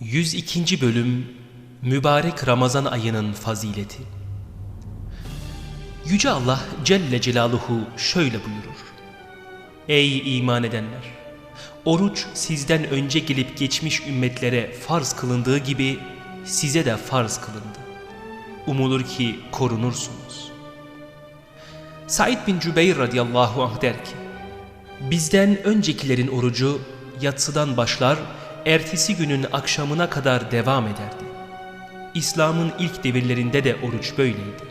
102. Bölüm Mübarek Ramazan ayının fazileti Yüce Allah Celle Celaluhu şöyle buyurur. Ey iman edenler! Oruç sizden önce gelip geçmiş ümmetlere farz kılındığı gibi size de farz kılındı. Umulur ki korunursunuz. Said bin Cübeyr radıyallahu anh der ki, Bizden öncekilerin orucu yatsıdan başlar, ertesi günün akşamına kadar devam ederdi. İslam'ın ilk devirlerinde de oruç böyleydi.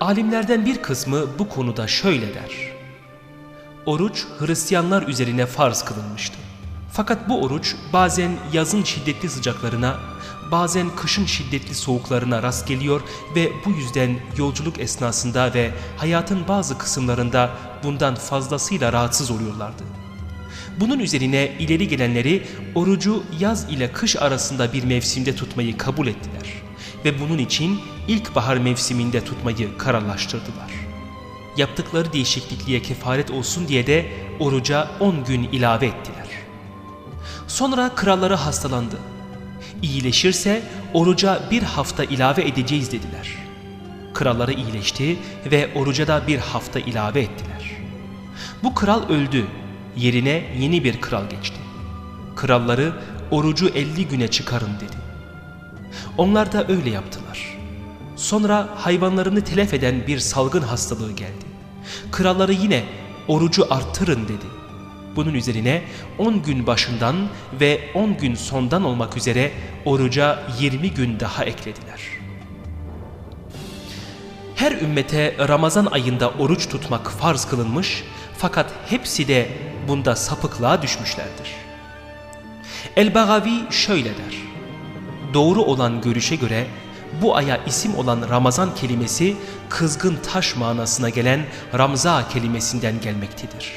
Alimlerden bir kısmı bu konuda şöyle der. Oruç Hristiyanlar üzerine farz kılınmıştı. Fakat bu oruç bazen yazın şiddetli sıcaklarına, bazen kışın şiddetli soğuklarına rast geliyor ve bu yüzden yolculuk esnasında ve hayatın bazı kısımlarında bundan fazlasıyla rahatsız oluyorlardı. Bunun üzerine ileri gelenleri orucu yaz ile kış arasında bir mevsimde tutmayı kabul ettiler ve bunun için ilkbahar mevsiminde tutmayı kararlaştırdılar. Yaptıkları değişiklikliğe kefaret olsun diye de oruca 10 gün ilave ettiler. Sonra kralları hastalandı. İyileşirse oruca bir hafta ilave edeceğiz dediler. Kralları iyileşti ve oruca da bir hafta ilave ettiler. Bu kral öldü. Yerine yeni bir kral geçti. Kralları orucu 50 güne çıkarın dedi. Onlar da öyle yaptılar. Sonra hayvanlarını telef eden bir salgın hastalığı geldi. Kralları yine orucu arttırın dedi. Bunun üzerine 10 gün başından ve 10 gün sondan olmak üzere oruca 20 gün daha eklediler. Her ümmete Ramazan ayında oruç tutmak farz kılınmış fakat hepsi de bunda sapıklığa düşmüşlerdir. El-Bagavi şöyle der. Doğru olan görüşe göre bu aya isim olan Ramazan kelimesi kızgın taş manasına gelen Ramza kelimesinden gelmektedir.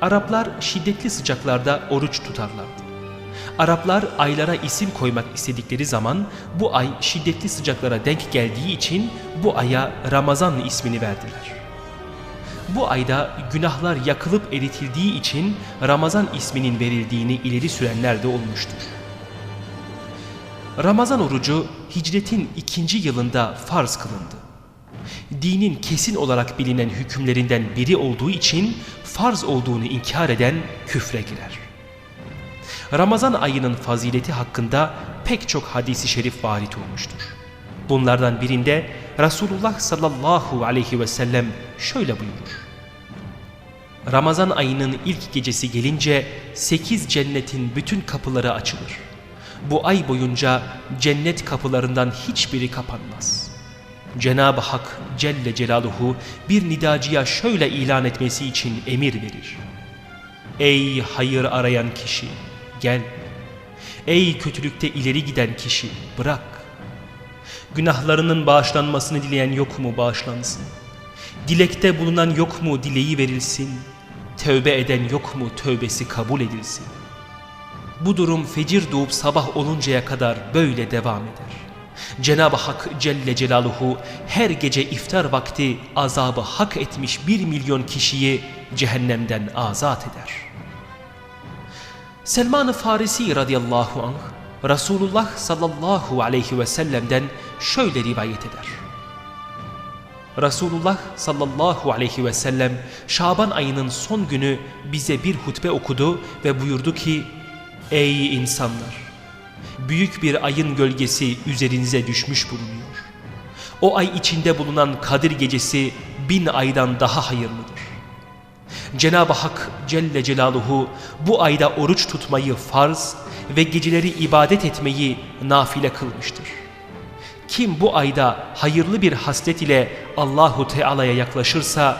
Araplar şiddetli sıcaklarda oruç tutarlardı. Araplar aylara isim koymak istedikleri zaman bu ay şiddetli sıcaklara denk geldiği için bu aya Ramazan ismini verdiler. Bu ayda günahlar yakılıp eritildiği için Ramazan isminin verildiğini ileri sürenler de olmuştur. Ramazan orucu hicretin ikinci yılında farz kılındı. Dinin kesin olarak bilinen hükümlerinden biri olduğu için farz olduğunu inkar eden küfre girer. Ramazan ayının fazileti hakkında pek çok hadisi şerif varit olmuştur. Bunlardan birinde Resulullah sallallahu aleyhi ve sellem şöyle buyurur. Ramazan ayının ilk gecesi gelince sekiz cennetin bütün kapıları açılır. Bu ay boyunca cennet kapılarından hiçbiri kapanmaz. Cenab-ı Hak Celle Celaluhu bir nidacıya şöyle ilan etmesi için emir verir. Ey hayır arayan kişi gel. Ey kötülükte ileri giden kişi bırak. Günahlarının bağışlanmasını dileyen yok mu bağışlansın. Dilekte bulunan yok mu dileği verilsin. Tövbe eden yok mu tövbesi kabul edilsin. Bu durum fecir doğup sabah oluncaya kadar böyle devam eder. Cenab-ı Hak Celle Celaluhu her gece iftar vakti azabı hak etmiş bir milyon kişiyi cehennemden azat eder. Selman-ı Farisi radıyallahu anh Resulullah sallallahu aleyhi ve sellem'den şöyle rivayet eder. Resulullah sallallahu aleyhi ve sellem Şaban ayının son günü bize bir hutbe okudu ve buyurdu ki Ey insanlar! Büyük bir ayın gölgesi üzerinize düşmüş bulunuyor. O ay içinde bulunan Kadir gecesi bin aydan daha hayırlıdır. Cenab-ı Hak Celle Celaluhu bu ayda oruç tutmayı farz ve geceleri ibadet etmeyi nafile kılmıştır. Kim bu ayda hayırlı bir haslet ile Allahu Teala'ya yaklaşırsa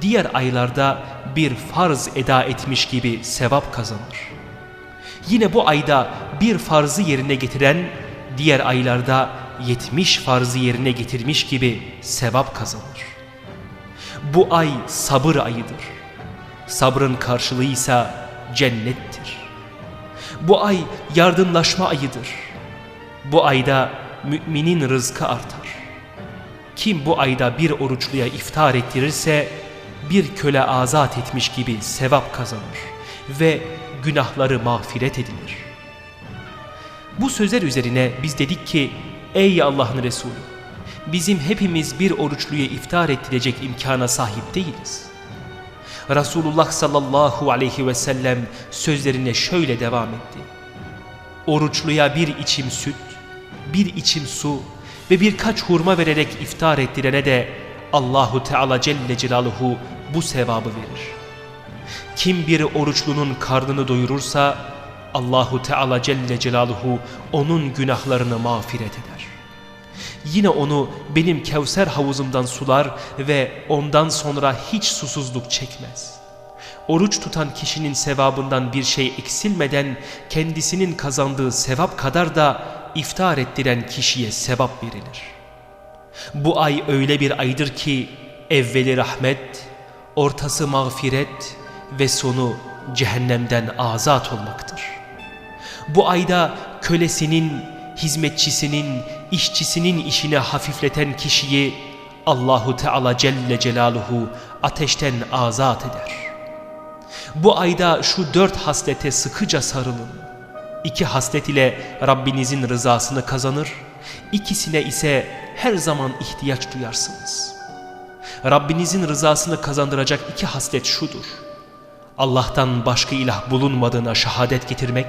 diğer aylarda bir farz eda etmiş gibi sevap kazanır. Yine bu ayda bir farzı yerine getiren diğer aylarda yetmiş farzı yerine getirmiş gibi sevap kazanır. Bu ay sabır ayıdır. Sabrın karşılığı ise cennettir. Bu ay yardımlaşma ayıdır. Bu ayda müminin rızkı artar. Kim bu ayda bir oruçluya iftar ettirirse bir köle azat etmiş gibi sevap kazanır ve günahları mağfiret edilir. Bu sözler üzerine biz dedik ki ey Allah'ın Resulü bizim hepimiz bir oruçluya iftar ettirecek imkana sahip değiliz. Resulullah sallallahu aleyhi ve sellem sözlerine şöyle devam etti. Oruçluya bir içim süt, bir içim su ve birkaç hurma vererek iftar ettirene de Allahu Teala Celle Celaluhu bu sevabı verir. Kim bir oruçlunun karnını doyurursa Allahu Teala Celle Celaluhu onun günahlarını mağfiret eder. Yine onu benim Kevser havuzumdan sular ve ondan sonra hiç susuzluk çekmez. Oruç tutan kişinin sevabından bir şey eksilmeden kendisinin kazandığı sevap kadar da iftar ettiren kişiye sevap verilir. Bu ay öyle bir aydır ki evveli rahmet, ortası mağfiret ve sonu cehennemden azat olmaktır. Bu ayda kölesinin, hizmetçisinin, işçisinin işine hafifleten kişiyi Allahu Teala Celle Celaluhu ateşten azat eder. Bu ayda şu dört haslete sıkıca sarılın. İki haslet ile Rabbinizin rızasını kazanır, ikisine ise her zaman ihtiyaç duyarsınız. Rabbinizin rızasını kazandıracak iki haslet şudur. Allah'tan başka ilah bulunmadığına şehadet getirmek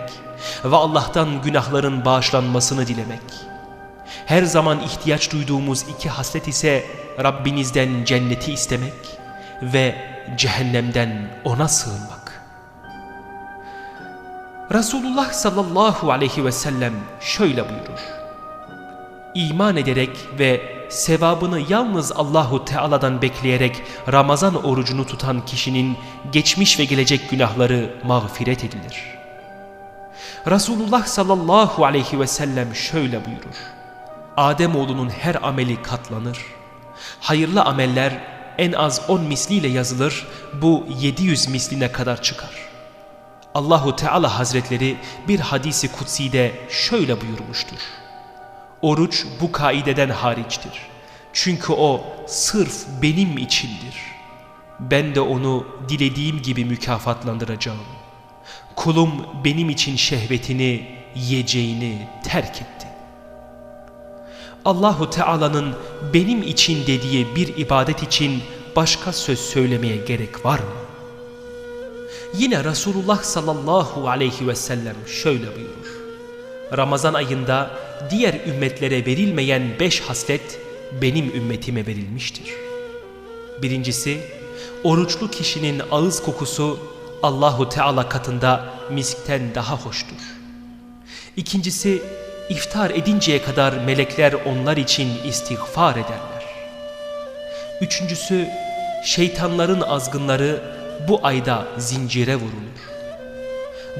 ve Allah'tan günahların bağışlanmasını dilemek. Her zaman ihtiyaç duyduğumuz iki haslet ise Rabbinizden cenneti istemek ve cehennemden ona sığınmak. Resulullah sallallahu aleyhi ve sellem şöyle buyurur. İman ederek ve sevabını yalnız Allahu Teala'dan bekleyerek Ramazan orucunu tutan kişinin geçmiş ve gelecek günahları mağfiret edilir. Resulullah sallallahu aleyhi ve sellem şöyle buyurur. Ademoğlunun her ameli katlanır. Hayırlı ameller en az 10 misliyle yazılır, bu 700 misline kadar çıkar. Allahu Teala Hazretleri bir hadisi kutsi'de şöyle buyurmuştur. Oruç bu kaideden hariçtir. Çünkü o sırf benim içindir. Ben de onu dilediğim gibi mükafatlandıracağım. Kulum benim için şehvetini, yiyeceğini terk etti. Allahu Teala'nın benim için dediği bir ibadet için başka söz söylemeye gerek var mı? Yine Resulullah sallallahu aleyhi ve sellem şöyle buyurur. Ramazan ayında diğer ümmetlere verilmeyen beş haslet benim ümmetime verilmiştir. Birincisi, oruçlu kişinin ağız kokusu Allahu Teala katında miskten daha hoştur. İkincisi, iftar edinceye kadar melekler onlar için istiğfar ederler. Üçüncüsü, şeytanların azgınları bu ayda zincire vurulur.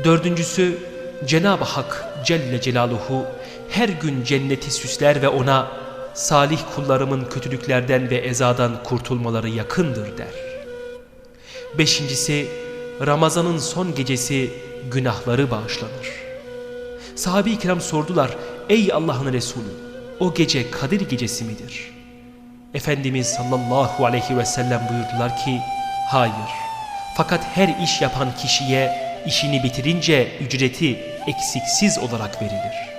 Dördüncüsü, Cenab-ı Hak Celle Celaluhu her gün cenneti süsler ve ona salih kullarımın kötülüklerden ve ezadan kurtulmaları yakındır der. Beşincisi Ramazan'ın son gecesi günahları bağışlanır. Sahabe-i kiram sordular ey Allah'ın Resulü o gece Kadir gecesi midir? Efendimiz sallallahu aleyhi ve sellem buyurdular ki hayır fakat her iş yapan kişiye işini bitirince ücreti eksiksiz olarak verilir.